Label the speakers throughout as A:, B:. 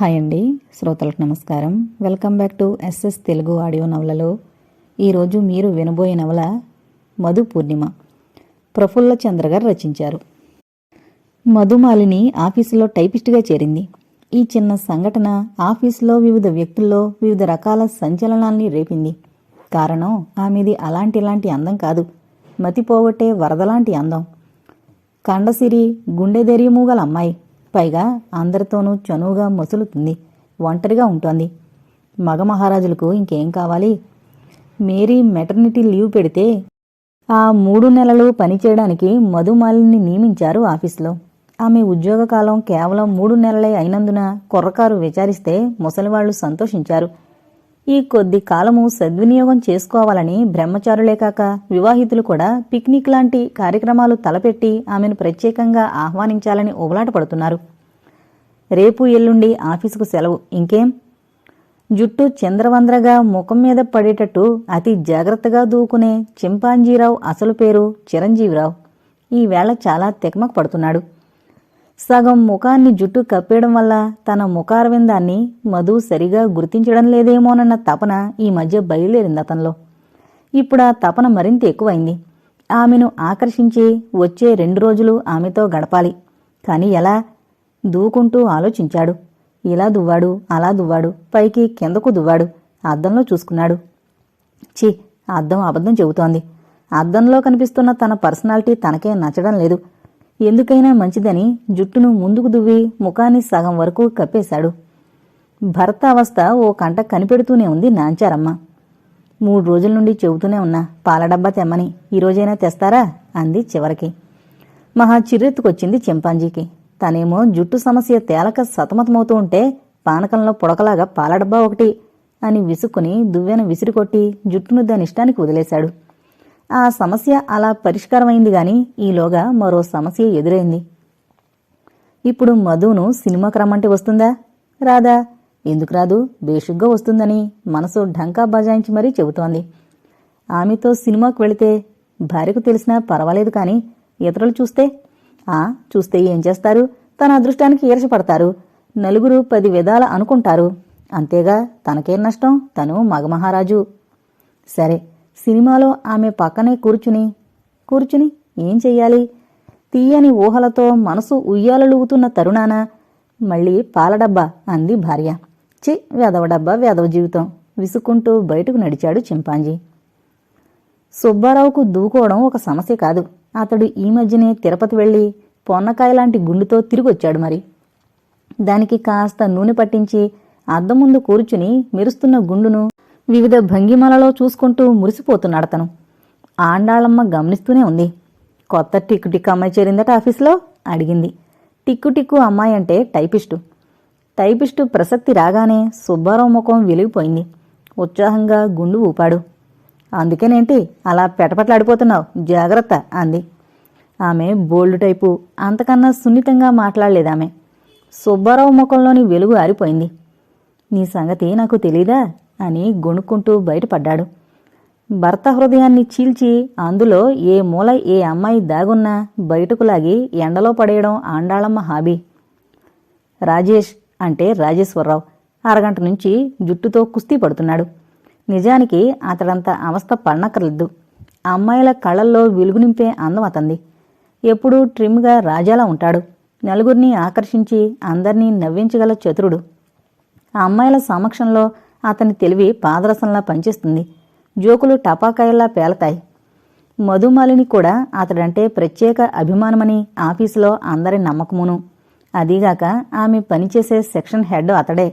A: Hi అండి శ్రోతలకు నమస్కారం. Welcome back to SS Telugu audio నవలలో. ఈరోజు మీరు వినబోయే నవల మధు పూర్ణిమ. ప్రఫుల్ల చంద్ర గారు రచించారు. మధుమాలిని ఆఫీసులో టైపిస్ట్గా చేరింది. ఈ చిన్న సంఘటన ఆఫీసులో వివిధ వ్యక్తుల్లో వివిధ రకాల సంచలనాల్ని రేపింది. కారణం ఆమెది అలాంటి ఇలాంటి అందం కాదు. మతిపోగొట్టే వరదలాంటి అందం. కండసిరి గుండెదెరియము గల అమ్మాయి. పైగా అందరితోనూ చనువుగా మసులుతుంది ఒంటరిగా ఉంటోంది. మగ మహారాజులకు ఇంకేం కావాలి? మేరీ మెటర్నిటీ లీవ్ పెడితే ఆ మూడు నెలలు పనిచేయడానికి మధుమాలిని నియమించారు ఆఫీసులో. ఆమె ఉద్యోగ కాలం కేవలం మూడు నెలలే అయినందున కుర్రకారు విచారిస్తే ముసలివాళ్ళు సంతోషించారు. ఈ కొద్ది కాలము సద్వినియోగం చేసుకోవాలని బ్రహ్మచారులే కాక వివాహితులు కూడా పిక్నిక్ లాంటి కార్యక్రమాలు తలపెట్టి ఆమెను ప్రత్యేకంగా ఆహ్వానించాలని ఓబలాట పడుతున్నారు. రేపు ఎల్లుండి ఆఫీసుకు సెలవు. ఇంకేం? జుట్టు చంద్రవంద్రగా ముఖం మీద పడేటట్టు అతి జాగ్రత్తగా దూకునే చింపాంజీరావు అసలు పేరు చిరంజీవిరావు. ఈవేళ చాలా తెకమక పడుతున్నాడు సగం ముఖాన్ని జుట్టు కప్పేయడం వల్ల తన ముఖారవిందాన్ని మధు సరిగా గుర్తించడం లేదేమోనన్న తపన ఈ మధ్య బయలుదేరింది అతనిలో. ఇప్పుడు ఆ తపన మరింత ఎక్కువైంది. ఆమెను ఆకర్షించి వచ్చే రెండు రోజులు ఆమెతో గడపాలి. కాని ఎలా? దూకుంటూ ఆలోచించాడు. ఇలా దువ్వాడు అలా దువ్వాడు పైకి కిందకు దువ్వాడు అద్దంలో చూసుకున్నాడు. ఛీ అద్దం అబద్ధం చెబుతోంది. అద్దంలో కనిపిస్తున్న తన పర్సనాలిటీ తనకే నచ్చడం లేదు. ఎందుకైనా మంచిదని జుట్టును ముందుకు దువ్వి ముఖాన్ని సగం వరకు కప్పేశాడు. భర్త అవస్థ ఓ కంట కనిపెడుతూనే ఉంది నాంచారమ్మ. మూడు రోజుల నుండి చెబుతూనే ఉన్నా పాలడబ్బా తెమ్మని ఈరోజైనా తెస్తారా? అంది చివరికి. మహా చిర్రెత్తుకొచ్చింది చింపాంజీకి. తనేమో జుట్టు సమస్య తేలక సతమతమవుతూ ఉంటే పానకంలో పుడకలాగా పాలడబ్బా ఒకటి అని విసుక్కుని దువ్వెన విసిరికొట్టి జుట్టును దాని ఇష్టానికి వదిలేశాడు. ఆ సమస్య అలా పరిష్కారమైంది గాని ఈలోగా మరో సమస్య ఎదురైంది. ఇప్పుడు మధును సినిమాకి రమ్మంటే వస్తుందా? రాదా ఎందుకు రాదు బేషుగ్గా వస్తుందని మనసు ఢంకా బజాయించి మరీ చెబుతోంది. ఆమెతో సినిమాకు వెళితే భార్యకు తెలిసినా పర్వాలేదు కానీ ఇతరులు చూస్తే? ఆ చూస్తే ఏం చేస్తారు? తన అదృష్టానికి ఈర్షపడతారు. నలుగురు పది విధాల అనుకుంటారు. అంతేగా తనకేం నష్టం? తను మగమహారాజు. సరే సినిమాలో ఆమె పక్కనే కూర్చుని కూర్చుని ఏం చెయ్యాలి? తీయని ఊహలతో మనసు ఉయ్యాలలుగుతున్న తరుణాన మళ్ళీ పాలడబ్బా అంది భార్య. చి వెదవ డబ్బా వేదవ జీవితం విసుక్కుంటూ బయటకు నడిచాడు చింపాంజీ. సుబ్బారావుకు దూకోవడం ఒక సమస్య కాదు. అతడు ఈ మధ్యనే తిరుపతి వెళ్ళి పొన్నకాయ లాంటి గుండుతో తిరిగొచ్చాడు మరి. దానికి కాస్త నూనె పట్టించి అద్దం ముందు కూర్చుని మెరుస్తున్న గుండును వివిధ భంగిమలలో చూసుకుంటూ మురిసిపోతున్నాడు తను. ఆండాళమ్మ గమనిస్తూనే ఉంది. కొత్త టిక్కు టిక్కు అమ్మాయి చేరిందట ఆఫీస్లో? అడిగింది. టిక్కు టిక్కు అమ్మాయి అంటే టైపిస్టు. టైపిస్టు ప్రసక్తి రాగానే సుబ్బారావు ముఖం వెలిగిపోయింది. ఉత్సాహంగా గుండు ఊపాడు. అందుకేనేంటి? అలా పెటపట్లాడిపోతున్నావు. జాగ్రత్త అంది. ఆమె బోల్డ్ టైపు అంతకన్నా సున్నితంగా మాట్లాడలేదామె సుబ్బారావు ముఖంలోని వెలుగు ఆరిపోయింది. నీ సంగతి నాకు తెలీదా? అని గొణుక్కుంటూ బయటపడ్డాడు. భర్త హృదయాన్ని చీల్చి అందులో ఏ మూల ఏ అమ్మాయి దాగున్నా బయటకు లాగి ఎండలో పడేయడం ఆండాళమ్మ హాబీ. రాజేష్ అంటే రాజేశ్వరరావు అరగంట నుంచి జుట్టుతో కుస్తీ పడుతున్నాడు. నిజానికి అతడంత అవస్థ పడనక్కర్లేదు. అమ్మాయిల కళ్ళల్లో వెలుగునింపే అందం అతంది. ఎప్పుడూ ట్రిమ్గా రాజాలా ఉంటాడు. నలుగురిని ఆకర్షించి అందర్నీ నవ్వించగల చతురుడు. ఆ అమ్మాయిల సమక్షంలో అతని తెలివి పాదరసంలా పనిచేస్తుంది. జోకులు టపాకాయల్లా పేలతాయి. మధుమాలిని కూడా అతడంటే ప్రత్యేక అభిమానమని ఆఫీసులో అందరి నమ్మకమును. అదీగాక ఆమె పనిచేసే సెక్షన్ హెడ్ అతడే.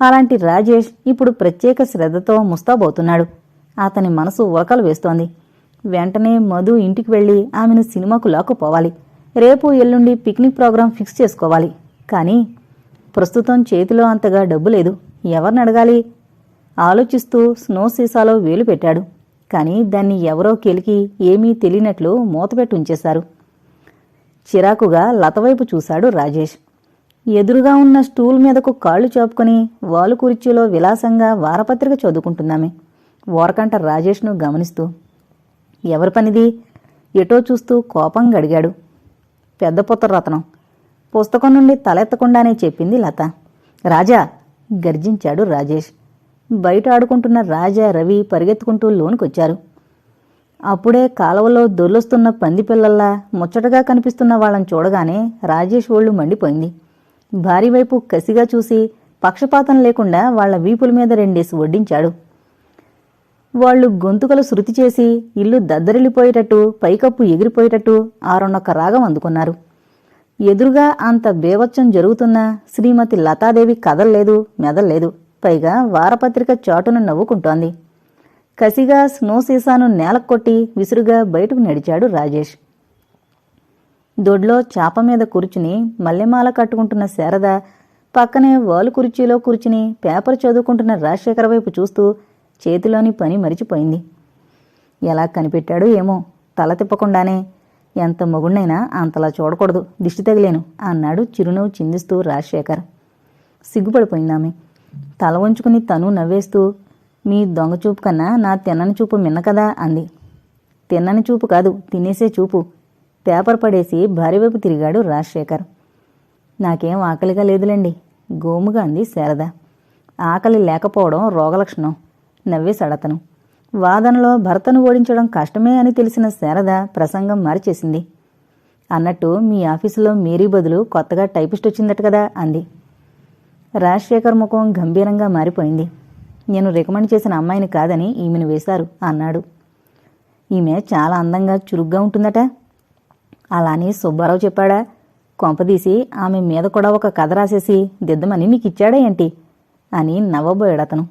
A: అలాంటి రాజేష్ ఇప్పుడు ప్రత్యేక శ్రద్ధతో ముస్తాబోతున్నాడు అతని మనసు ఉరకలు వేస్తోంది. వెంటనే మధు ఇంటికి వెళ్ళి ఆమెను సినిమాకు లాక్కుపోవాలి. రేపు ఎల్లుండి పిక్నిక్ ప్రోగ్రాం ఫిక్స్ చేసుకోవాలి. కానీ ప్రస్తుతం చేతిలో అంతగా డబ్బు లేదు. ఎవరిని అడగాలి? ఆలోచిస్తూ స్నో సీసాలో వేలు పెట్టాడు. కానీ దాన్ని ఎవరో కెలికి ఏమీ తెలియనట్లు మూతపెట్టి ఉంచేశారు. చిరాకుగా లతవైపు చూశాడు రాజేష్. ఎదురుగా ఉన్న స్టూల్ మీదకు కాళ్ళు చాపుకొని వాలు కుర్చీలో విలాసంగా వారపత్రిక చదువుకుంటున్నామే ఓరకంట రాజేష్ను గమనిస్తూ. ఎవరి పనిది? ఎటో చూస్తూ కోపంగా అడిగాడు. పెద్ద పుత్ర రత్నం పుస్తకం నుండి తలెత్తకుండానే చెప్పింది లత. రాజా గర్జించాడు రాజేష్. బయట ఆడుకుంటున్న రాజా రవి పరిగెత్తుకుంటూ లోనుకొచ్చారు. అప్పుడే కాలవలో దొర్లొస్తున్న పంది పిల్లల్లా ముచ్చటగా కనిపిస్తున్న వాళ్ళని చూడగానే రాజేష్ ఒళ్ళు మండిపోయింది. భార్య వైపు కసిగా చూసి పక్షపాతం లేకుండా వాళ్ళ వీపుల మీద రెండేసి వడ్డించాడు. వాళ్ళు గొంతుకలు శృతి చేసి ఇల్లు దద్దరిల్లిపోయేటట్టు పైకప్పు ఎగిరిపోయేటట్టు ఆరున్నొక్క రాగం అందుకున్నారు. ఎదురుగా అంత బేవచ్చం జరుగుతున్నా శ్రీమతి లతాదేవి కదల్లేదు మెదల్లేదు. పైగా వారపత్రిక చాటును నవ్వుకుంటోంది. కసిగా స్నో సీసాను నేలకొట్టి విసురుగా బయటకు నడిచాడు రాజేష్. దొడ్లో చాప మీద కూర్చుని మల్లెమాల కట్టుకుంటున్న శారద పక్కనే వాలు కుర్చీలో కూర్చుని పేపర్ చదువుకుంటున్న రాజశేఖర వైపు చూస్తూ చేతిలోని పని మరిచిపోయింది. ఎలా కనిపెట్టాడో ఏమో తల తిప్పకుండానే ఎంత మొగుణ్ణైనా అంతలా చూడకూడదు. దిష్టి తగిలేను అన్నాడు చిరునవ్వు చిందిస్తూ రాజశేఖర్. సిగ్గుపడిపోయిందామె. తల వంచుకుని తను నవ్వేస్తూ మీ దొంగ చూపు కన్నా నా తిన్నని చూపు మిన్న కదా అంది. తిన్నని చూపు కాదు తినేసే చూపు. పేపర్ పడేసి భార్య వైపు తిరిగాడు రాజశేఖర్. నాకేం ఆకలిగా లేదులేండి గోముగా అంది శారద. ఆకలి లేకపోవడం రోగలక్షణం నవ్వేశాడతను వాదనలో భర్తను ఓడించడం కష్టమే అని తెలిసిన శారద ప్రసంగం మార్చేసింది. అన్నట్టు మీ ఆఫీసులో మేరీ బదులు కొత్తగా టైపిస్ట్ వచ్చిందట కదా అంది. రాజశేఖర్ ముఖం గంభీరంగా మారిపోయింది. నేను రికమెండ్ చేసిన అమ్మాయిని కాదని ఈమెను వేశారు అన్నాడు. ఈమె చాలా అందంగా చురుగ్గా ఉంటుందట. అలానే సుబ్బారావు చెప్పాడా కొంపదీసి ఆమె మీద కూడా ఒక కథ రాసేసి దిద్దమని నీకిచ్చాడా ఏంటి అని నవ్వబోయాడతను.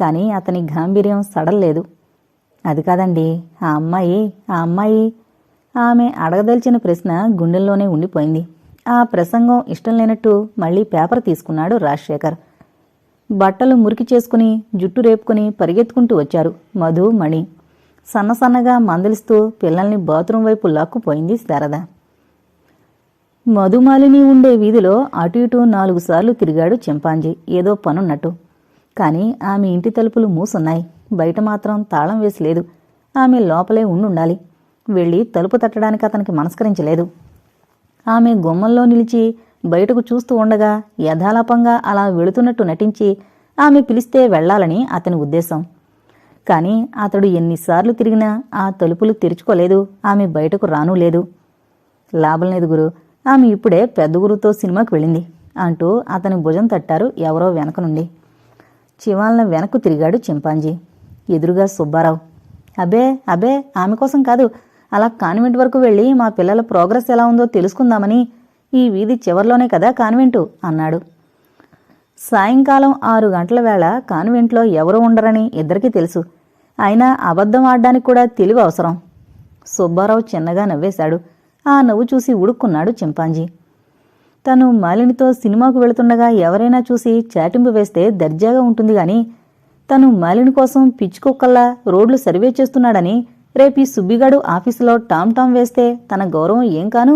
A: కానీ అతని గాంభీర్యం సడల్లేదు. అది కాదండి. ఆ అమ్మాయి ఆ అమ్మాయి. ఆమె అడగదలిచిన ప్రశ్న గుండెల్లోనే ఉండిపోయింది. ఆ ప్రసంగం ఇష్టం లేనట్టు మళ్ళీ పేపర్ తీసుకున్నాడు రాజశేఖర్. బట్టలు మురికి చేసుకుని జుట్టు రేపుకుని పరిగెత్తుకుంటూ వచ్చారు మధు మణి. సన్న సన్నగా మందలిస్తూ పిల్లల్ని బాత్రూం వైపు లాక్కుపోయింది శారద. మధుమాలిని ఉండే వీధిలో అటు ఇటు నాలుగు సార్లు తిరిగాడు చింపాంజీ ఏదో పనున్నట్టు. కానీ ఆమె ఇంటి తలుపులు మూసున్నాయి. బయట మాత్రం తాళం వేసి లేదు. ఆమె లోపలే ఉండుండాలి. వెళ్ళి తలుపు తట్టడానికి అతనికి మనస్కరించలేదు. ఆమె గుమ్మంలో నిలిచి బయటకు చూస్తూ ఉండగా యథాలాపంగా అలా వెళుతున్నట్టు నటించి ఆమె పిలిస్తే వెళ్ళాలని అతని ఉద్దేశం. కానీ అతడు ఎన్నిసార్లు తిరిగినా ఆ తలుపులు తెరుచుకోలేదు. ఆమె బయటకు రానూ లేదు. లాభం లేదు గురు. ఆమె ఇప్పుడే పెద్ద గురుతో సినిమాకి వెళ్ళింది అంటూ అతని భుజం తట్టారు ఎవరో వెనక నుండి. చివాలన వెనక్కు తిరిగాడు చింపాంజీ. ఎదురుగా సుబ్బారావు. అబే అబే ఆమె కోసం కాదు. అలా కాన్వెంట్ వరకు వెళ్ళి మా పిల్లల ప్రోగ్రెస్ ఎలా ఉందో తెలుసుకుందామని ఈ వీధి చివర్లోనే కదా కాన్వెంటు అన్నాడు. సాయంకాలం ఆరు గంటల వేళ కాన్వెంట్లో ఎవరు ఉండరని ఇద్దరికీ తెలుసు. అయినా అబద్ధం ఆడడానికి కూడా తెలివి అవసరం. సుబ్బారావు చిన్నగా నవ్వేశాడు. ఆ నవ్వు చూసి ఉడుక్కున్నాడు చింపాంజీ. తను మాలినితో సినిమాకు వెళుతుండగా ఎవరైనా చూసి చాటింపు వేస్తే దర్జాగా ఉంటుంది గాని తను మాలిని కోసం పిచ్చుకొక్కల్లా రోడ్లు సర్వే చేస్తున్నాడని రేపీ సుబ్బిగాడు ఆఫీసులో టామ్ టామ్ వేస్తే తన గౌరవం ఏం కాను?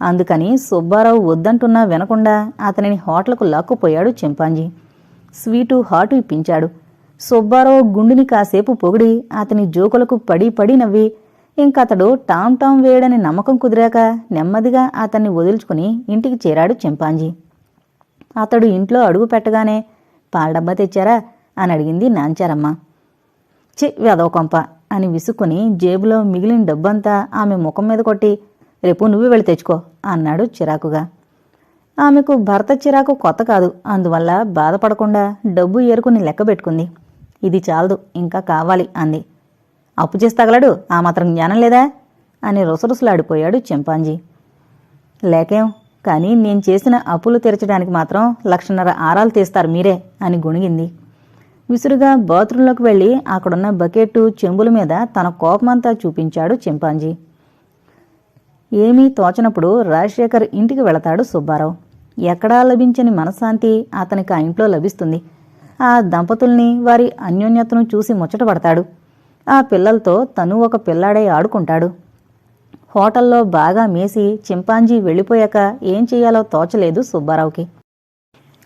A: అందుకని సుబ్బారావు వద్దంటున్నా వినకుండా అతనిని హోటల్కు లాక్కుపోయాడు చింపాంజీ. స్వీటు హాటు ఇప్పించాడు. సుబ్బారావు గుండుని కాసేపు పొగిడి అతని జోకులకు పడి పడి నవ్వి ఇంకతడు టామ్ టామ్ వేయడని నమ్మకం కుదిరాక నెమ్మదిగా అతన్ని వదులుచుకుని ఇంటికి చేరాడు చింపాంజీ. అతడు ఇంట్లో అడుగు పెట్టగానే పాలడబ్బా తెచ్చారా? అని అడిగింది నాంచారమ్మ. చి వెదవకొంప అని విసుక్కుని జేబులో మిగిలిన డబ్బంతా ఆమె ముఖం మీద కొట్టి రేపు నువ్వు వెళ్ళి తెచ్చుకో అన్నాడు చిరాకుగా. ఆమెకు భర్త చిరాకు కొత్త కాదు అందువల్ల బాధపడకుండా డబ్బు ఏరుకుని లెక్క పెట్టుకుంది. ఇది చాలదు ఇంకా కావాలి అంది. అప్పు చేసి తగలడు ఆ మాత్రం జ్ఞానం లేదా అని రుసరుసలాడిపోయాడు చింపాంజీ. లేకేం కానీ నేను చేసిన అప్పులు తీర్చడానికి మాత్రం లక్షన్నర ఆరాలు తీస్తారు మీరే అని గుణిగింది. విసురుగా బాత్రూంలోకి వెళ్ళి అక్కడున్న బకెట్టు చెంబుల మీద తన కోపమంతా చూపించాడు చింపాంజీ. ఏమీ తోచనప్పుడు రాజశేఖర్ ఇంటికి వెళతాడు సుబ్బారావు. ఎక్కడా లభించని మనశ్శాంతి అతనికి ఆ ఇంట్లో లభిస్తుంది. ఆ దంపతుల్ని వారి అన్యోన్యతను చూసి ముచ్చటపడతాడు ఆ పిల్లలతో తను ఒక పిల్లాడై ఆడుకుంటాడు. హోటల్లో బాగా మేసి చింపాంజీ వెళ్ళిపోయాక ఏం చేయాలో తోచలేదు సుబ్బారావుకి.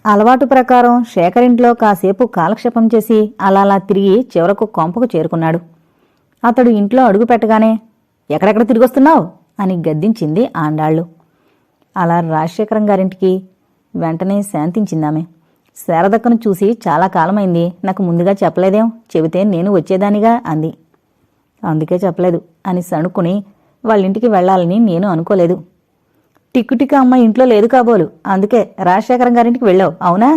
A: అలవాటు ప్రకారం శేఖరింట్లో కాసేపు కాలక్షేపం చేసి అలా అలా తిరిగి చివరకు కొంపకు చేరుకున్నాడు. అతడు ఇంట్లో అడుగు పెట్టగానే ఎక్కడెక్కడ తిరిగొస్తున్నావు? అని గద్దించింది ఆండాళ్ళు. అలా రాజశేఖరం గారింటికి వెంటనే శాంతించిందామె. శారదక్కను చూసి చాలా కాలమైంది నాకు ముందుగా చెప్పలేదేం? చెబితే నేను వచ్చేదానిగా? అంది. అందుకే చెప్పలేదు అని సణుకుని వాళ్ళింటికి వెళ్ళాలని నేను అనుకోలేదు. టిక్కు అమ్మ ఇంట్లో లేదు కాబోలు. అందుకే రాజశేఖరం గారింటికి వెళ్ళావు అవునా?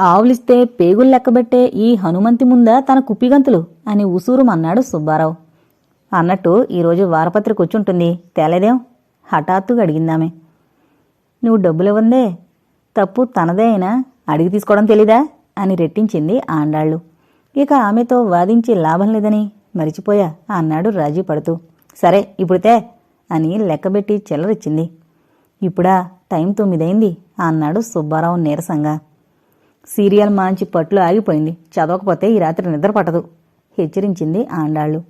A: ఆవులిస్తే పేగులు లెక్కబెట్టే ఈ హనుమంతి ముందా తన కుప్పిగంతులు అని ఉసూరుమన్నాడు సుబ్బారావు. అన్నట్టు ఈరోజు వారపత్రిక వచ్చుంటుంది తేలేదేం? హఠాత్తుగా అడిగిందామె. నువ్వు డబ్బులివ్వందే తప్పు తనదే అయినా అడిగి తీసుకోవడం తెలీదా? అని రెట్టించింది ఆండాళ్ళు. ఇక ఆమెతో వాదించి లాభం లేదని మరిచిపోయా అన్నాడు రాజీ పడుతూ. సరే ఇప్పుడుతే అని లెక్కబెట్టి చిల్లరిచ్చింది ఇప్పుడా టైం తొమ్మిదైంది అన్నాడు సుబ్బారావు నీరసంగా. సీరియల్ మాంచి పట్లు ఆగిపోయింది. చదవకపోతే ఈ రాత్రి నిద్ర పట్టదు హెచ్చరించింది ఆండాళ్ళు.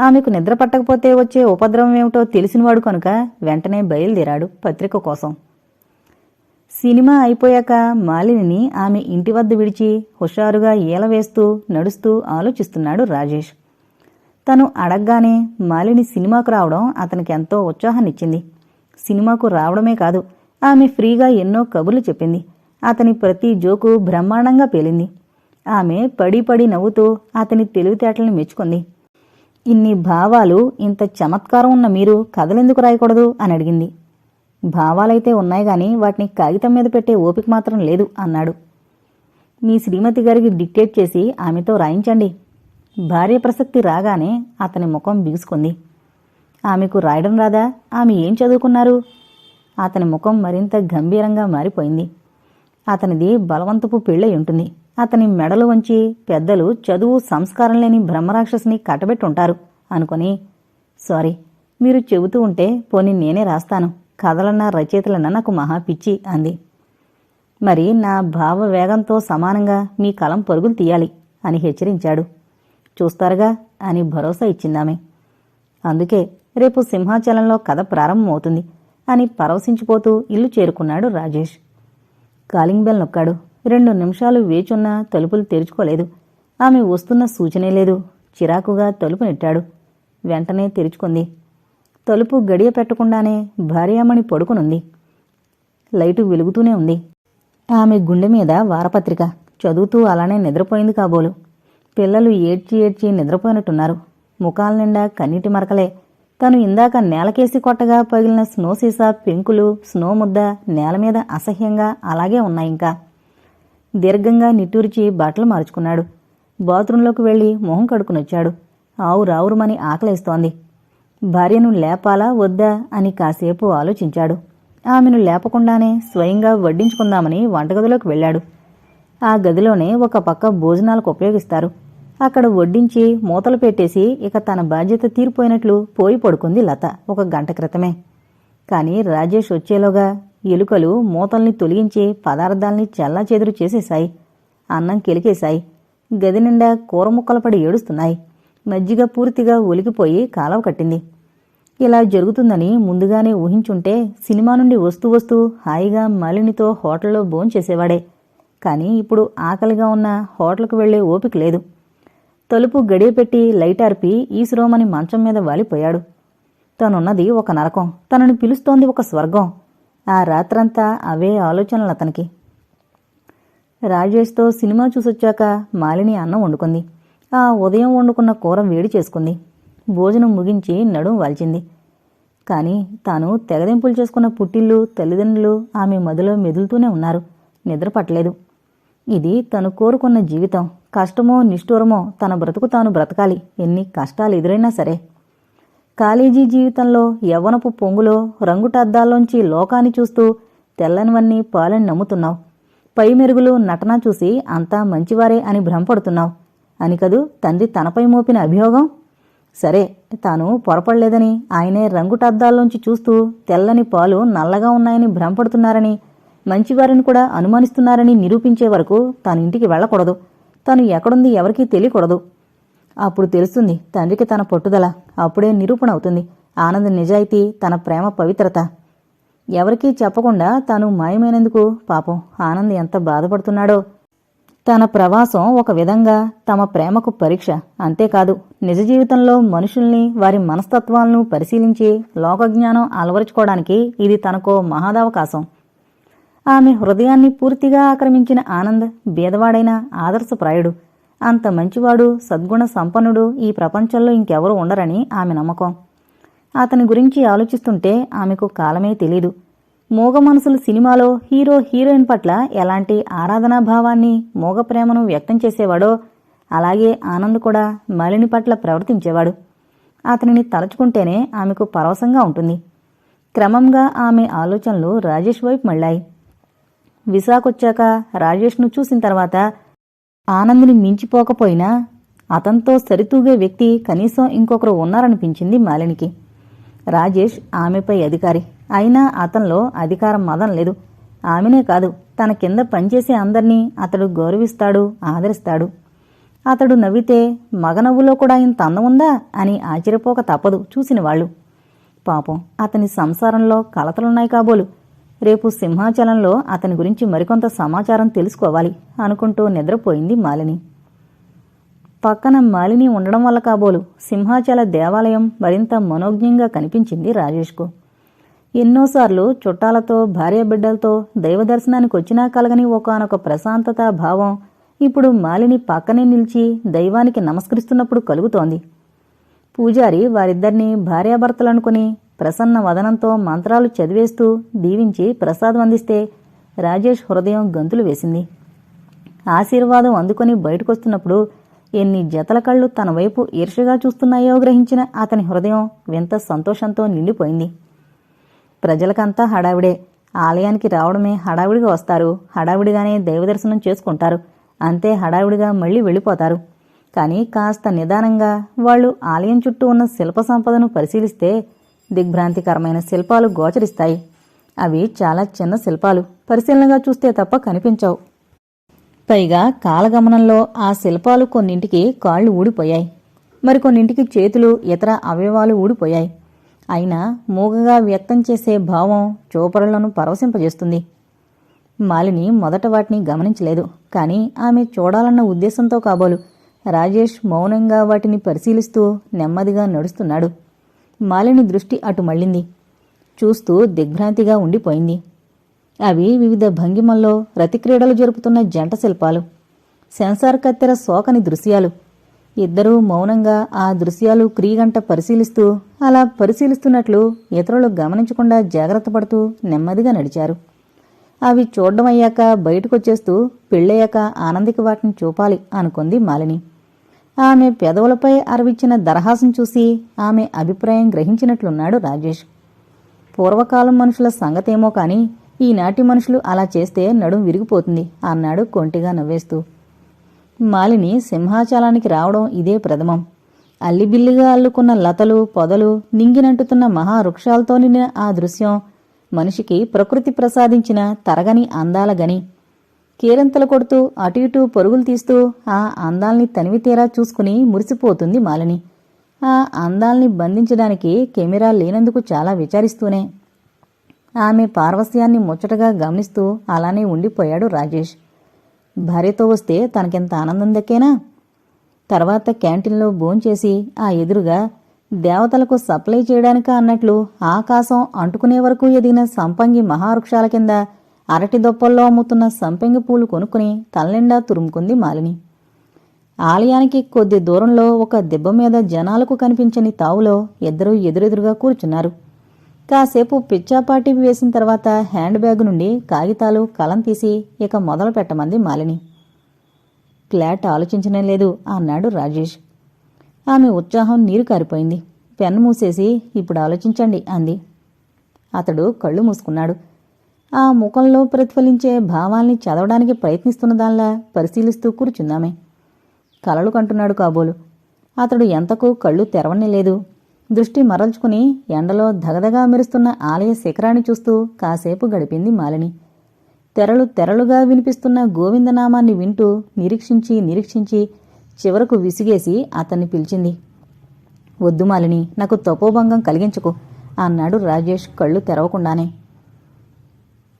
A: ఆమెకు నిద్ర పట్టకపోతే వచ్చే ఉపద్రవం ఏమిటో తెలిసినవాడు కనుక వెంటనే బయలుదేరాడు పత్రిక కోసం. సినిమా అయిపోయాక మాలినిని ఆమె ఇంటి వద్ద విడిచి హుషారుగా ఈల వేస్తూ నడుస్తూ ఆలోచిస్తున్నాడు రాజేష్. తను అడగ్గానే మాలిని సినిమాకు రావడం అతనికి ఎంతో ఉత్సాహాన్నిచ్చింది. సినిమాకు రావడమే కాదు ఆమె ఫ్రీగా ఎన్నో కబుర్లు చెప్పింది. అతని ప్రతి జోకు బ్రహ్మాండంగా పేలింది. ఆమె పడి పడి నవ్వుతూ అతని తెలివితేటలను మెచ్చుకుంది. ఇన్ని భావాలు ఇంత చమత్కారం ఉన్న మీరు కథలెందుకు రాయకూడదు అని అడిగింది. భావాలైతే ఉన్నాయి గాని వాటిని కాగితం మీద పెట్టే ఓపిక మాత్రం లేదు అన్నాడు. మీ శ్రీమతి గారికి డిక్టేట్ చేసి ఆమెతో రాయించండి. భార్య ప్రసక్తి రాగానే అతని ముఖం బిగుసుకుంది. ఆమెకు రాయడం రాదా? ఆమె ఏం చదువుకున్నారు? అతని ముఖం మరింత గంభీరంగా మారిపోయింది. అతనిది బలవంతపు పెళ్ళై ఉంటుంది. అతని మెడలు వంచి పెద్దలు చదువు సంస్కారం లేని బ్రహ్మరాక్షసుని కట్టబెట్టుంటారు అనుకొని సారీ మీరు చెబుతూ ఉంటే పోనీ నేనే రాస్తాను. కథలన్నా రచయితలన్నా నాకు మహా పిచ్చి అంది. మరి నా భావ వేగంతో సమానంగా మీ కలం పరుగులు తీయాలి అని హెచ్చరించాడు. చూస్తారుగా అని భరోసా ఇచ్చిందామె. అందుకే రేపు సింహాచలంలో కథ ప్రారంభమవుతుంది అని పరవశించిపోతూ ఇల్లు చేరుకున్నాడు రాజేష్. Calling bell నొక్కాడు. రెండు నిమిషాలు వేచున్నా తలుపులు తెరుచుకోలేదు. ఆమె వస్తున్న సూచనే లేదు. చిరాకుగా తలుపు నెట్టాడు. వెంటనే తెరుచుకుంది. తలుపు గడియ పెట్టకుండానే భార్యామణి పడుకునుంది. లైటు వెలుగుతూనే ఉంది. ఆమె గుండె మీద వారపత్రిక. చదువుతూ అలానే నిద్రపోయింది కాబోలు. పిల్లలు ఏడ్చి ఏడ్చి నిద్రపోయినట్టున్నారు. ముఖాల నిండా కన్నీటి మరకలే. తను ఇందాక నేలకేసి కొట్టగా పగిలిన స్నో సీసా పెంకులు స్నో ముద్ద నేల మీద అసహ్యంగా అలాగే ఉన్నాయింకా దీర్ఘంగా నిట్టూర్చి బట్టలు మార్చుకున్నాడు. బాత్రూంలోకి వెళ్ళి మొహం కడుకునొచ్చాడు ఆవు రావురుమని ఆకలేస్తోంది. భార్యను లేపాలా వద్దా అని కాసేపు ఆలోచించాడు. ఆమెను లేపకుండానే స్వయంగా వడ్డించుకుందామని వంటగదిలోకి వెళ్ళాడు. ఆ గదిలోనే ఒక పక్క భోజనాలకు ఉపయోగిస్తారు. అక్కడ వడ్డించి మూతలు పెట్టేసి ఇక తన బాధ్యత తీరిపోయినట్లు పోయి పడుకుంది లత ఒక గంట క్రితమే. కాని రాజేష్ వచ్చేలోగా ఎలుకలు మూతల్ని తొలగించి పదార్థాల్ని చెల్లాచెదురు చేసేశాయి. అన్నం కెలికేశాయి. గది నిండా కూర ముక్కలు పడి ఏడుస్తున్నాయి. మజ్జిగ పూర్తిగా ఒలికిపోయి కాలవ కట్టింది. ఇలా జరుగుతుందని ముందుగానే ఊహించుంటే సినిమా నుండి వస్తూ వస్తూ హాయిగా మలినితో హోటల్లో భోంచేసేవాడే. కానీ ఇప్పుడు ఆకలిగా ఉన్న హోటల్కు వెళ్ళే ఓపిక లేదు. తలుపు గడియపెట్టి లైటార్పి లైట్ ఆర్పి ఈశ్రోమని మంచం మీద వాలిపోయాడు. తనున్నది ఒక నరకం. తనని పిలుస్తోంది ఒక స్వర్గం. ఆ రాత్రంతా అవే ఆలోచనలు అతనికి. రాజేష్తో సినిమా చూసొచ్చాక మాలిని అన్నం వండుకుంది. ఆ ఉదయం వండుకున్న కూర వేడి చేసుకుంది. భోజనం ముగించి నడుం వాల్చింది. కానీ తాను తెగదెంపులు చేసుకున్న పుట్టిళ్ళు తల్లిదండ్రులు ఆమె మదిలో మెదులుతూనే ఉన్నారు. నిద్ర పట్టలేదు. ఇది తను కోరుకున్న జీవితం. కష్టమో నిష్ఠూరమో తన బ్రతుకు తాను బ్రతకాలి. ఎన్ని కష్టాలు ఎదురైనా సరే. కాలేజీ జీవితంలో యవ్వనపు పొంగులో రంగుటద్దాల్లోంచి లోకాన్ని చూస్తూ తెల్లనివన్నీ పాలని నమ్ముతున్నావు. పై మెరుగులు నటన చూసి అంతా మంచివారే అని భ్రమపడుతున్నావు. అని కదూ తండ్రి తనపై మోపిన అభియోగం? సరే తాను పొరపడలేదని ఆయనే రంగుటద్దాల్లోంచి చూస్తూ తెల్లని పాలు నల్లగా ఉన్నాయని భ్రమపడుతున్నారని మంచివారిని కూడా అనుమానిస్తున్నారని నిరూపించే వరకు తాను ఇంటికి వెళ్ళకూడదు. తను ఎక్కడుంది ఎవరికీ తెలియకూడదు. అప్పుడు తెలుస్తుంది తండ్రికి తన పట్టుదల అప్పుడే నిరూపణ అవుతుంది. ఆనంద నిజాయితీ తన ప్రేమ పవిత్రత. ఎవరికీ చెప్పకుండా తాను మాయమైనందుకు పాపం ఆనంద్ ఎంత బాధపడుతున్నాడో. తన ప్రవాసం ఒక విధంగా తమ ప్రేమకు పరీక్ష అంతేకాదు నిజ జీవితంలో మనుషుల్ని వారి మనస్తత్వాలను పరిశీలించి లోకజ్ఞానం అలవరుచుకోవడానికి ఇది తనకో మహాదవకాశం. ఆమె హృదయాన్ని పూర్తిగా ఆక్రమించిన ఆనంద్ బీదవాడైన ఆదర్శప్రాయుడు. అంత మంచివాడు సద్గుణ సంపన్నుడు ఈ ప్రపంచంలో ఇంకెవరూ ఉండరని ఆమె నమ్మకం. అతని గురించి ఆలోచిస్తుంటే ఆమెకు కాలమే తెలీదు. మూగ మనసులు సినిమాలో హీరో హీరోయిన్ పట్ల ఎలాంటి ఆరాధనా భావాన్ని మూగ ప్రేమను వ్యక్తం చేసేవాడో అలాగే ఆనంద్ కూడా మలిని పట్ల ప్రవర్తించేవాడు. అతనిని తలుచుకుంటేనే ఆమెకు పరవశంగా ఉంటుంది. క్రమంగా ఆమె ఆలోచనలు రాజేష్ వైపు మళ్ళాయి. విశాఖొచ్చాక రాజేష్ను చూసిన తర్వాత ఆనందిని మించిపోకపోయినా అతనితో సరితూగే వ్యక్తి కనీసం ఇంకొకరు ఉన్నారనిపించింది మాలినికి. రాజేష్ ఆమెపై అధికారి. అయినా అతనిలో అధికారం మదం లేదు. ఆమెనే కాదు తన కింద పనిచేసే అందర్నీ అతడు గౌరవిస్తాడు ఆదరిస్తాడు. అతడు నవ్వితే మగనవ్వులో కూడా ఇంత అందం ఉందా అని ఆశ్చర్యపోక తప్పదు చూసిన వాళ్ళు. పాపం అతని సంసారంలో కలతలున్నాయి కాబోలు. రేపు సింహాచలంలో అతని గురించి మరికొంత సమాచారం తెలుసుకోవాలి అనుకుంటూ నిద్రపోయింది మాలిని. పక్కన మాలిని ఉండడం వల్ల కాబోలు సింహాచల దేవాలయం మరింత మనోజ్ఞంగా కనిపించింది రాజేష్కు. ఎన్నోసార్లు చుట్టాలతో భార్యాబిడ్డలతో దైవ దర్శనానికి వచ్చినా కలగని ఒకనొక ప్రశాంతత భావం ఇప్పుడు మాలిని పక్కనే నిలిచి దైవానికి నమస్కరిస్తున్నప్పుడు కలుగుతోంది. పూజారి వారిద్దరినీ భార్యాభర్తలనుకుని ప్రసన్న వదనంతో మంత్రాలు చదివేస్తూ దీవించి ప్రసాదం అందిస్తే రాజేష్ హృదయం గంతులు వేసింది. ఆశీర్వాదం అందుకొని బయటకొస్తున్నప్పుడు ఎన్ని జతల కళ్ళు తన వైపు ఈర్షగా చూస్తున్నాయో గ్రహించిన అతని హృదయం వింత సంతోషంతో నిండిపోయింది. ప్రజలకంతా హడావిడే. ఆలయానికి రావడమే హడావిడిగా వస్తారు. హడావిడిగానే దైవదర్శనం చేసుకుంటారు. అంతే హడావిడిగా మళ్ళీ వెళ్ళిపోతారు. కానీ కాస్త నిదానంగా వాళ్ళు ఆలయం చుట్టూ ఉన్న శిల్ప సంపదను పరిశీలిస్తే దిగ్భ్రాంతికరమైన శిల్పాలు గోచరిస్తాయి. అవి చాలా చిన్న శిల్పాలు. పరిశీలనగా చూస్తే తప్ప కనిపించవు. పైగా కాలగమనంలో ఆ శిల్పాలు కొన్నింటికి కాళ్ళు ఊడిపోయాయి. మరికొన్నింటికి చేతులు ఇతర అవయవాలు ఊడిపోయాయి. అయినా మూగగా వ్యక్తం చేసే భావం చూపరులను పరవశింపజేస్తుంది. మాలిని మొదట వాటిని గమనించలేదు. కానీ ఆమె చూడాలన్న ఉద్దేశంతో కాబోలు. రాజేష్ మౌనంగా వాటిని పరిశీలిస్తూ నెమ్మదిగా నడుస్తున్నాడు. మాలిని దృష్టి అటు మళ్ళింది. చూస్తూ దిగ్భ్రాంతిగా ఉండిపోయింది. అవి వివిధ భంగిమల్లో రతిక్రీడలు జరుపుతున్న జంట శిల్పాలు సెన్సార్ కత్తెర సోకని దృశ్యాలు. ఇద్దరూ మౌనంగా ఆ దృశ్యాలు క్రీగంట పరిశీలిస్తూ అలా పరిశీలిస్తున్నట్లు ఇతరులు గమనించకుండా జాగ్రత్త పడుతూ నెమ్మదిగా నడిచారు. అవి చూడ్డమయ్యాక బయటకొచ్చేస్తూ పెళ్ళయ్యాక ఆనందికి వాటిని చూపాలి అనుకుంది మాలిని. ఆమె పెదవులపై అరవిచ్చిన దరహాసం చూసి ఆమె అభిప్రాయం గ్రహించినట్లున్నాడు రాజేష్. పూర్వకాలం మనుషుల సంగతేమో కాని ఈనాటి మనుషులు అలా చేస్తే నడుం విరిగిపోతుంది అన్నాడు కొంటిగా నవ్వేస్తూ. మాలిని సింహాచలానికి రావడం ఇదే ప్రథమం. అల్లిబిల్లిగా అల్లుకున్న లతలు పొదలు నింగినంటుతున్న మహావృక్షాలతో నిండిన ఆ దృశ్యం మనిషికి ప్రకృతి ప్రసాదించిన తరగని అందాల గని. కేరింతలు కొడుతూ అటు ఇటు పరుగులు తీస్తూ ఆ అందాల్ని తనివి తీరా చూసుకుని మురిసిపోతుంది మాలిని. ఆ అందాల్ని బంధించడానికి కెమెరా లేనందుకు చాలా విచారిస్తూనే. ఆమె పార్వస్యాన్ని ముచ్చటగా గమనిస్తూ అలానే ఉండిపోయాడు రాజేష్. భార్యతో వస్తే తనకెంత ఆనందం దక్కేనా? తర్వాత క్యాంటీన్లో భోంచేసి ఆ ఎదురుగా దేవతలకు సప్లై చేయడానిక అన్నట్లు ఆకాశం అంటుకునే వరకు ఎదిగిన సంపంగి మహావృక్షాల కింద అరటి దొప్పల్లో అమ్ముతున్న సంపెంగి పూలు కొనుక్కుని తలనిండా తురుముకుంది మాలిని. ఆలయానికి కొద్ది దూరంలో ఒక దెబ్బ మీద జనాలకు కనిపించని తావులో ఇద్దరూ ఎదురెదురుగా కూర్చున్నారు. కాసేపు పిచ్చాపాటి వేసిన తర్వాత హ్యాండ్ బ్యాగ్ నుండి కాగితాలు కలం తీసి ఇక మొదలు పెట్టమంది మాలిని. క్లాట్ ఆలోచించనే లేదు అన్నాడు రాజేష్. ఆమె ఉత్సాహం నీరు కారిపోయింది. పెన్ను మూసేసి ఇప్పుడు ఆలోచించండి అంది. అతడు కళ్ళు మూసుకున్నాడు. ఆ ముఖంలో ప్రతిఫలించే భావాల్ని చదవడానికి ప్రయత్నిస్తున్న దానిలా పరిశీలిస్తూ కూర్చుందామే. కలలు కంటున్నాడు కాబోలు. అతడు ఎంతకు కళ్ళు తెరవనే లేదు. దృష్టి మరల్చుకుని ఎండలో ధగధగా మెరుస్తున్న ఆలయ శిఖరాన్ని చూస్తూ కాసేపు గడిపింది మాలిని. తెరలు తెరలుగా వినిపిస్తున్న గోవిందనామాన్ని వింటూ నిరీక్షించి నిరీక్షించి చివరకు విసిగేసి అతన్ని పిలిచింది. వద్దు మాలిని నాకు తపోభంగం కలిగించకు అన్నాడు రాజేష్ కళ్ళు తెరవకుండానే.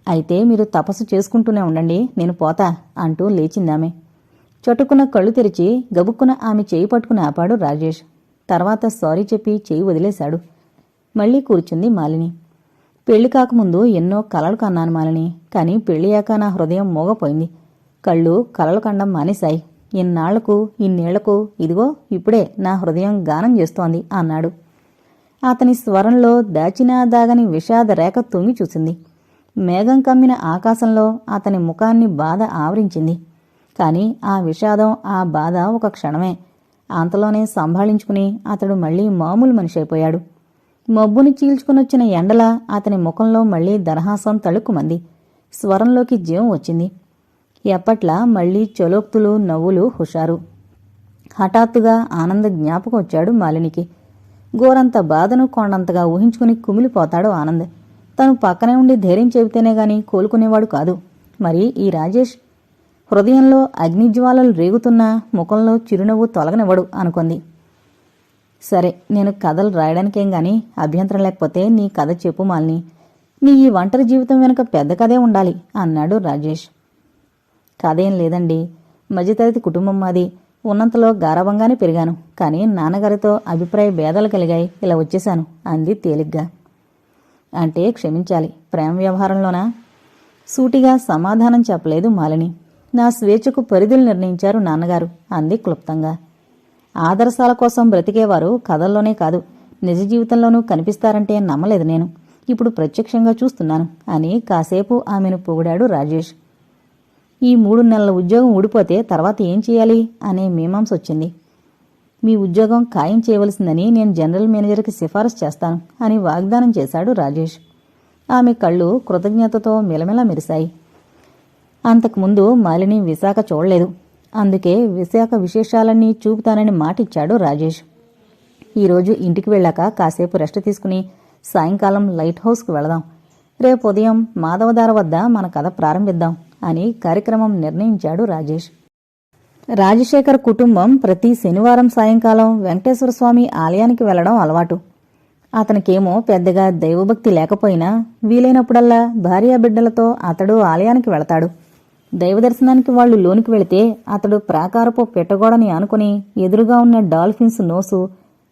A: అయితే మీరు తపస్సు చేసుకుంటూనే ఉండండి నేను పోతా అంటూ లేచిందామె. చటుకున కళ్ళు తెరిచి గబుక్కున ఆమె చేయి పట్టుకుని ఆపాడు రాజేష్. తర్వాత సారీ చెప్పి చేయి వదిలేశాడు. మళ్ళీ కూర్చుంది మాలిని. పెళ్ళి కాకముందు ఎన్నో కలలు కన్నాను మాలిని కానీ పెళ్ళయ్యాక నా హృదయం మోగపోయింది. కళ్ళు కలలు కండం మానేశాయి. ఇన్నాళ్ళకు ఇన్నేళ్ళకు ఇదిగో ఇప్పుడే నా హృదయం గానం చేస్తోంది అన్నాడు. అతని స్వరంలో దాచినా దాగని విషాద రేఖ తొంగి చూసింది. మేఘం కమ్మిన ఆకాశంలో అతని ముఖాన్ని బాధ ఆవరించింది. కాని ఆ విషాదం ఆ బాధ ఒక క్షణమే. అంతలోనే సంభాళించుకుని అతడు మళ్ళీ మామూలు మనిషి అయిపోయాడు. మబ్బుని చీల్చుకునొచ్చిన ఎండల అతని ముఖంలో మళ్ళీ దరహాసం తళుక్కుమంది స్వరంలోకి జీవం వచ్చింది. ఎప్పట్లా మళ్ళీ చొలోక్తులు నవ్వులు హుషారు. హఠాత్తుగా ఆనంద జ్ఞాపకం వచ్చాడు మాలినికి. గోరంత బాధను కొండంతగా ఊహించుకుని కుమిలిపోతాడు ఆనంద్. తను పక్కనే ఉండి ధైర్యం చెబితేనే గాని కోలుకునేవాడు కాదు. మరి ఈ రాజేష్? హృదయంలో అగ్నిజ్వాలలు రేగుతున్న ముఖంలో చిరునవ్వు తొలగనివ్వడు అనుకుంది. సరే నేను కథలు రాయడానికేం గాని అభ్యంతరం లేకపోతే నీ కథ చెప్పు మాలిని. నీ ఈ ఒంటరి జీవితం వెనుక పెద్ద కథే ఉండాలి అన్నాడు రాజేష్. కథేం లేదండి. మధ్యతరగతి కుటుంబం మాది. ఉన్నంతలో గారవంగానే పెరిగాను. కానీ నాన్నగారితో అభిప్రాయ భేదాలు కలిగాయి. ఇలా వచ్చేశాను అంది తేలిగ్గా. అంటే క్షమించాలి. ప్రేమ వ్యవహారంలోనా? సూటిగా సమాధానం చెప్పలేదు మాలిని. నా స్వేచ్ఛకు పరిధులు నిర్ణయించారు నాన్నగారు. అంది క్లుప్తంగా. ఆదర్శాల కోసం బ్రతికేవారు కథల్లోనే కాదు. నిజ జీవితంలోనూ కనిపిస్తారంటే నమ్మలేదు నేను. ఇప్పుడు ప్రత్యక్షంగా చూస్తున్నాను అని కాసేపు ఆమెను పొగిడాడు రాజేష్. ఈ మూడు నెలల ఉద్యోగం ఊడిపోతే తర్వాత ఏం చేయాలి? అనే మీమాంస వచ్చింది. మీ ఉద్యోగం ఖాయం చేయవలసిందని నేను జనరల్ మేనేజర్కి సిఫారసు చేస్తాను అని వాగ్దానం చేశాడు రాజేష్. ఆమె కళ్ళు కృతజ్ఞతతో మిలమిల మెరిశాయి. అంతకుముందు మాలిని విశాఖ చూడలేదు. అందుకే విశాఖ విశేషాలన్నీ చూపుతానని మాటిచ్చాడు రాజేష్. ఈరోజు ఇంటికి వెళ్ళాక కాసేపు రెస్ట్ తీసుకుని సాయంకాలం లైట్ హౌస్కు వెళదాం. రేపు ఉదయం మాధవదార వద్ద మన కథ ప్రారంభిద్దాం అని కార్యక్రమం నిర్ణయించాడు రాజేష్. రాజశేఖర్ కుటుంబం ప్రతి శనివారం సాయంకాలం వెంకటేశ్వర స్వామి ఆలయానికి వెళ్ళడం అలవాటు. అతనికేమో పెద్దగా దైవభక్తి లేకపోయినా వీలైనప్పుడల్లా భార్యాబిడ్డలతో అతడు ఆలయానికి వెళతాడు. దైవదర్శనానికి వాళ్ళు లోనికి వెళితే అతడు ప్రాకారపు పెట్టగోడని ఆనుకుని ఎదురుగా ఉన్న డాల్ఫిన్స్ నోసు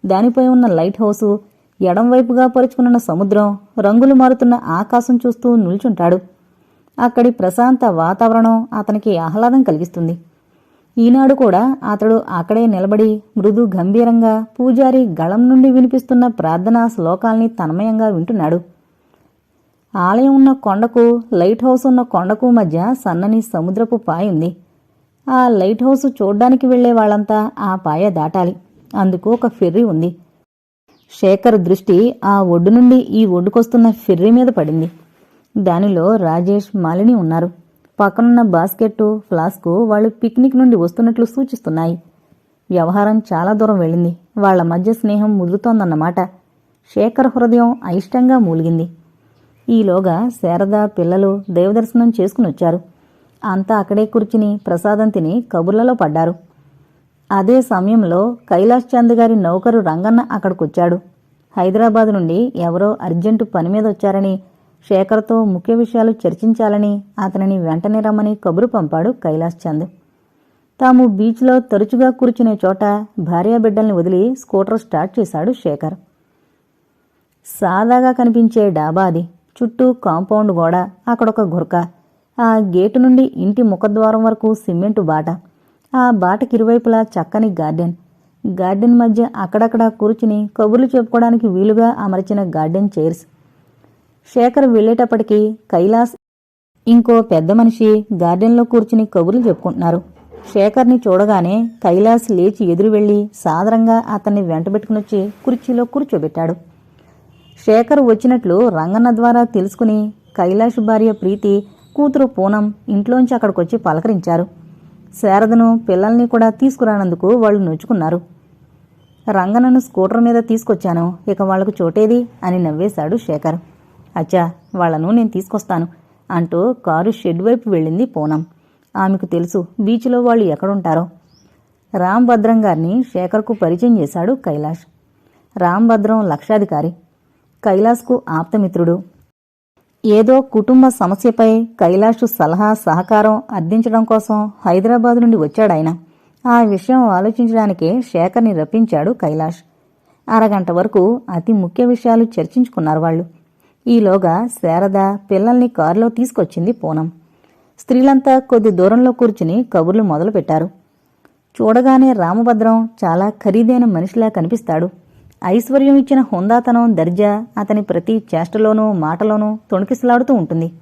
A: దానిపై ఉన్న లైట్ హౌసు ఎడంవైపుగా పరుచుకున్న సముద్రం రంగులు మారుతున్న ఆకాశం చూస్తూ నిల్చుంటాడు. అక్కడి ప్రశాంత వాతావరణం అతనికి ఆహ్లాదం కలిగిస్తుంది. ఈనాడు కూడా అతడు అక్కడే నిలబడి మృదు గంభీరంగా పూజారి గళం నుండి వినిపిస్తున్న ప్రార్థనా శ్లోకాల్ని తన్మయంగా వింటున్నాడు. ఆలయం ఉన్న కొండకు లైట్ హౌస్ ఉన్న కొండకు మధ్య సన్నని సముద్రపు పాయ ఉంది. ఆ లైట్ హౌస్ చూడ్డానికి వెళ్ళే వాళ్ళంతా ఆ పాయ దాటాలి. అందుకు ఒక ఫెర్రీ ఉంది. శేఖర్ దృష్టి ఆ ఒడ్డు నుండి ఈ ఒడ్డుకొస్తున్న ఫెర్రీ మీద పడింది. దానిలో రాజేష్ మాలిని ఉన్నారు. పక్కనున్న బాస్కెట్టు ఫ్లాస్కు వాళ్ళు పిక్నిక్ నుండి వస్తున్నట్లు సూచిస్తున్నాయి. వ్యవహారం చాలా దూరం వెళ్ళింది. వాళ్ళ మధ్య స్నేహం ముదురుతోందన్నమాట. శేఖర్ హృదయం అయిష్టంగా మూలిగింది. ఈలోగా శారద పిల్లలు దేవదర్శనం చేసుకుని వచ్చారు. అంతా అక్కడే కూర్చుని ప్రసాదం తిని కబుర్లలో పడ్డారు. అదే సమయంలో కైలాష్ చంద్ గారి నౌకరు రంగన్న అక్కడికొచ్చాడు. హైదరాబాద్ నుండి ఎవరో అర్జెంటు పని మీద వచ్చారని శేఖర్తో ముఖ్య విషయాలు చర్చించాలని అతనిని వెంటనే రమ్మని కబురు పంపాడు కైలాస్ చంద్. తాము బీచ్లో తరచుగా కూర్చునే చోట భార్యాబిడ్డల్ని వదిలి స్కూటర్ స్టార్ట్ చేశాడు శేఖర్. సాదాగా కనిపించే డాబా అది. చుట్టూ కాంపౌండ్ గోడ అక్కడొక గురక. ఆ గేటు నుండి ఇంటి ముఖద్వారం వరకు సిమెంటు బాట. ఆ బాటకి ఇరువైపులా చక్కని గార్డెన్. గార్డెన్ మధ్య అక్కడక్కడ కూర్చుని కబుర్లు చెప్పుకోవడానికి వీలుగా అమర్చిన గార్డెన్ చైర్స్. శేఖర్ వెళ్ళేటప్పటికీ కైలాస్ ఇంకో పెద్ద మనిషి గార్డెన్లో కూర్చుని కబుర్లు చెప్పుకుంటున్నారు. శేఖర్ని చూడగానే కైలాస్ లేచి ఎదురు వెళ్ళి సాదరంగా అతన్ని వెంటబెట్టుకునొచ్చి కుర్చీలో కూర్చోబెట్టాడు. శేఖర్ వచ్చినట్లు రంగన్న ద్వారా తెలుసుకుని కైలాష్ భార్య ప్రీతి కూతురు పూనం ఇంట్లోంచి అక్కడికొచ్చి పలకరించారు. శారదను పిల్లల్ని కూడా తీసుకురానందుకు వాళ్ళు నొచ్చుకున్నారు. రంగన్నను స్కూటర్ మీద తీసుకొచ్చాను ఇక వాళ్ళకు చోటేది అని నవ్వేశాడు శేఖర్. అచ్చా వాళ్ళను నేను తీసుకొస్తాను అంటూ కారు షెడ్ వైపు వెళ్ళింది పూనం. ఆమెకు తెలుసు బీచ్లో వాళ్ళు ఎక్కడుంటారో. రాంభద్రం గారిని శేఖర్కు పరిచయం చేశాడు కైలాష్. రాంభద్రం లక్షాధికారి. కైలాస్కు ఆప్తమిత్రుడు. ఏదో కుటుంబ సమస్యపై కైలాష్ సలహా సహకారం అర్థించడం కోసం హైదరాబాద్ నుండి వచ్చాడాయన ఆ విషయం ఆలోచించడానికే శేఖర్ని రప్పించాడు కైలాష్. అరగంట వరకు అతి ముఖ్య విషయాలు చర్చించుకున్నారు వాళ్ళు. ఈలోగా శారద పిల్లల్ని కారులో తీసుకొచ్చింది పూనం. స్త్రీలంతా కొద్ది దూరంలో కూర్చుని కబుర్లు మొదలుపెట్టారు. చూడగానే రామభద్రం చాలా ఖరీదైన మనిషిలా కనిపిస్తాడు. ఐశ్వర్యం ఇచ్చిన హుందాతనం దర్జా అతని ప్రతి చేష్టలోనూ మాటలోనూ తొణికిసలాడుతూ ఉంటుంది.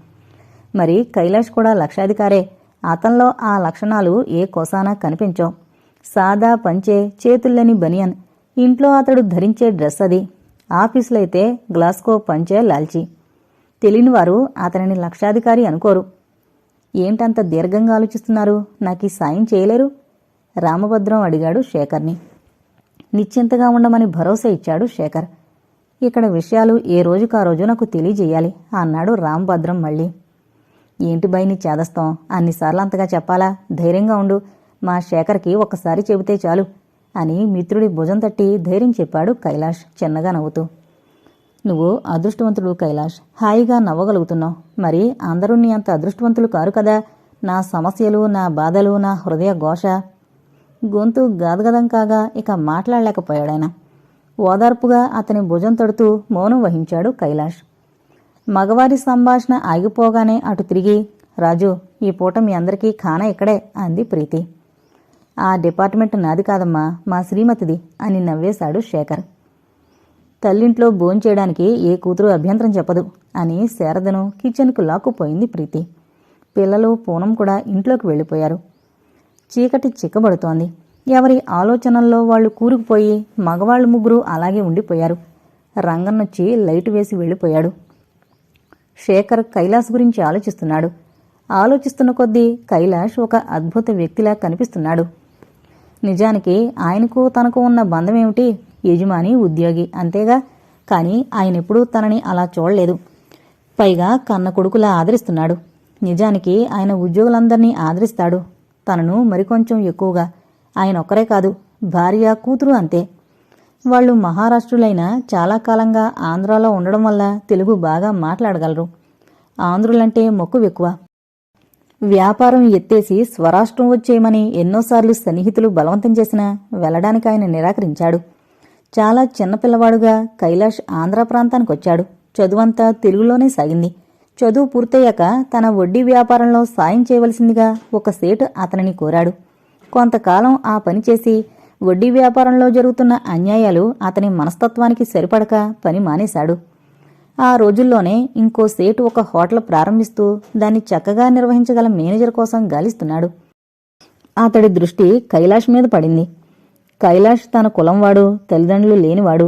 A: మరి కైలాష్ కూడా లక్షాధికారే. అతనిలో ఆ లక్షణాలు ఏ కోసానా కనిపించవు. సాదా పంచే చేతుల్లేని బనియన్. ఇంట్లో అతడు ధరించే డ్రెస్ అది. ఆఫీసులో అయితే గ్లాస్కో పంచే లాల్చి. తెలియని వారు అతనిని లక్షాధికారి అనుకోరు. ఏంటంత దీర్ఘంగా ఆలోచిస్తున్నారు? నాకు ఈ సాయం చేయలేరు? రామభద్రం అడిగాడు శేఖర్ని. నిశ్చింతగా ఉండమని భరోసా ఇచ్చాడు శేఖర్. ఇక్కడ విషయాలు ఏ రోజుకు ఆ రోజు నాకు తెలియజేయాలి అన్నాడు రామభద్రం మళ్ళీ. ఏంటి బయని చేదస్తాం? అన్నిసార్లు అంతగా చెప్పాలా? ధైర్యంగా ఉండు. మా శేఖర్కి ఒక్కసారి చెబితే చాలు. అని మిత్రుడి భుజం తట్టి ధైర్యం చెప్పాడు కైలాష్ చిన్నగా నవ్వుతూ. నువ్వు అదృష్టవంతుడు కైలాష్. హాయిగా నవ్వగలుగుతున్నావు. మరి అందరూ నీ అంత అదృష్టవంతులు కారు కదా. నా సమస్యలు నా బాధలు నా హృదయ ఘోష. గొంతు గదగదం కాగా ఇక మాట్లాడలేకపోయాడాయన. ఓదార్పుగా అతని భుజం తడుతూ మౌనం వహించాడు కైలాష్. మగవారి సంభాషణ ఆగిపోగానే అటు తిరిగి రాజు ఈ పూట మీ అందరికీ ఖానా ఇక్కడే అంది ప్రీతి. ఆ డిపార్ట్మెంట్ నాది కాదమ్మా మా శ్రీమతిది అని నవ్వేశాడు శేఖర్. తల్లింట్లో భోంచేయడానికి ఏ కూతురు అభ్యంతరం చెప్పదు అని శారదను కిచెన్కు లాక్కుపోయింది ప్రీతి. పిల్లలు పూనం కూడా ఇంట్లోకి వెళ్ళిపోయారు. చీకటి చిక్కబడుతోంది. ఎవరి ఆలోచనల్లో వాళ్ళు కూరుకుపోయి మగవాళ్ళు ముగ్గురు అలాగే ఉండిపోయారు. రంగన్నొచ్చి లైట్ వేసి వెళ్ళిపోయాడు. శేఖర్ కైలాస్ గురించి ఆలోచిస్తున్నాడు. ఆలోచిస్తున్న కొద్దీ కైలాష్ ఒక అద్భుత వ్యక్తిలా కనిపిస్తున్నాడు. నిజానికి ఆయనకు తనకు ఉన్న బంధం ఏమిటి యజమాని ఉద్యోగి. అంతేగా? కానీ ఆయన ఎప్పుడూ తనని అలా చూడలేదు. పైగా కన్న కొడుకులా ఆదరిస్తున్నాడు. నిజానికి ఆయన ఉద్యోగులందరినీ ఆదరిస్తాడు. తనను మరికొంచెం ఎక్కువగా. ఆయన ఒక్కరే కాదు భార్య కూతురు అంతే. వాళ్ళు మహారాష్ట్రులైన చాలా కాలంగా ఆంధ్రాలో ఉండడం వల్ల తెలుగు బాగా మాట్లాడగలరు. ఆంధ్రులంటే మక్కువ ఎక్కువ వ్యాపారం ఎత్తేసి స్వరాష్ట్రం వచ్చేయమని ఎన్నోసార్లు సన్నిహితులు బలవంతం చేసినా వెళ్ళడానికి ఆయన నిరాకరించాడు. చాలా చిన్నపిల్లవాడుగా కైలాష్ ఆంధ్ర ప్రాంతానికి వచ్చాడు చదువంతా తెలుగులోనే సాగింది. చదువు పూర్తయ్యాక తన వడ్డీ వ్యాపారంలో సాయం చేయవలసిందిగా ఒక సేటు అతనిని కోరాడు. కొంతకాలం ఆ పని చేసి వడ్డీ వ్యాపారంలో జరుగుతున్న అన్యాయాలు అతని మనస్తత్వానికి సరిపడక పని మానేశాడు. ఆ రోజుల్లోనే ఇంకో సేటు ఒక హోటల్ ప్రారంభిస్తూ దాన్ని చక్కగా నిర్వహించగల మేనేజర్ కోసం గాలిస్తున్నాడు. అతడి దృష్టి కైలాష్ మీద పడింది. కైలాష్ తన కులంవాడు తల్లిదండ్రులు లేనివాడు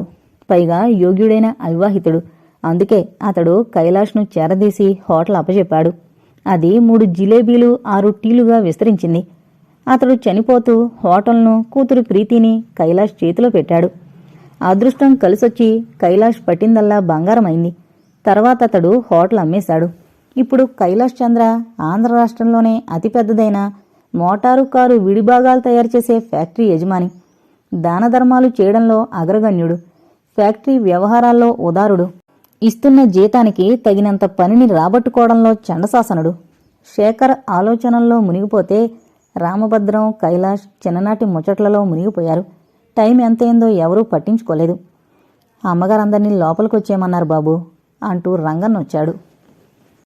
A: పైగా యోగ్యుడైన అవివాహితుడు. అందుకే అతడు కైలాష్ను చేరదీసి హోటల్ అప్పచెప్పాడు అది మూడు జిలేబీలు ఆరు టీలుగా విస్తరించింది. అతడు చనిపోతూ హోటల్ను కూతురు ప్రీతిని కైలాష్ చేతిలో పెట్టాడు. అదృష్టం కలిసొచ్చి కైలాష్ పట్టిందల్లా బంగారమైంది. తర్వాత అతడు హోటల్ అమ్మేశాడు. ఇప్పుడు కైలాష్ చంద్ర ఆంధ్ర రాష్ట్రంలోనే అతిపెద్దదైన మోటారు కారు విడిభాగాలు తయారు చేసే ఫ్యాక్టరీ యజమాని. దాన ధర్మాలు చేయడంలో అగ్రగణ్యుడు. ఫ్యాక్టరీ వ్యవహారాల్లో ఉదారుడు. ఇస్తున్న జీతానికి తగినంత పనిని రాబట్టుకోవడంలో చండశాసనుడు. శేఖర్ ఆలోచనల్లో మునిగిపోతే రామభద్రం కైలాష్ చిన్ననాటి ముచ్చట్లలో మునిగిపోయారు. టైం ఎంతైందో ఎవరూ పట్టించుకోలేదు. అమ్మగారందరినీ లోపలికొచ్చేయమన్నారు బాబు అంటూ రంగన్నొచ్చాడు.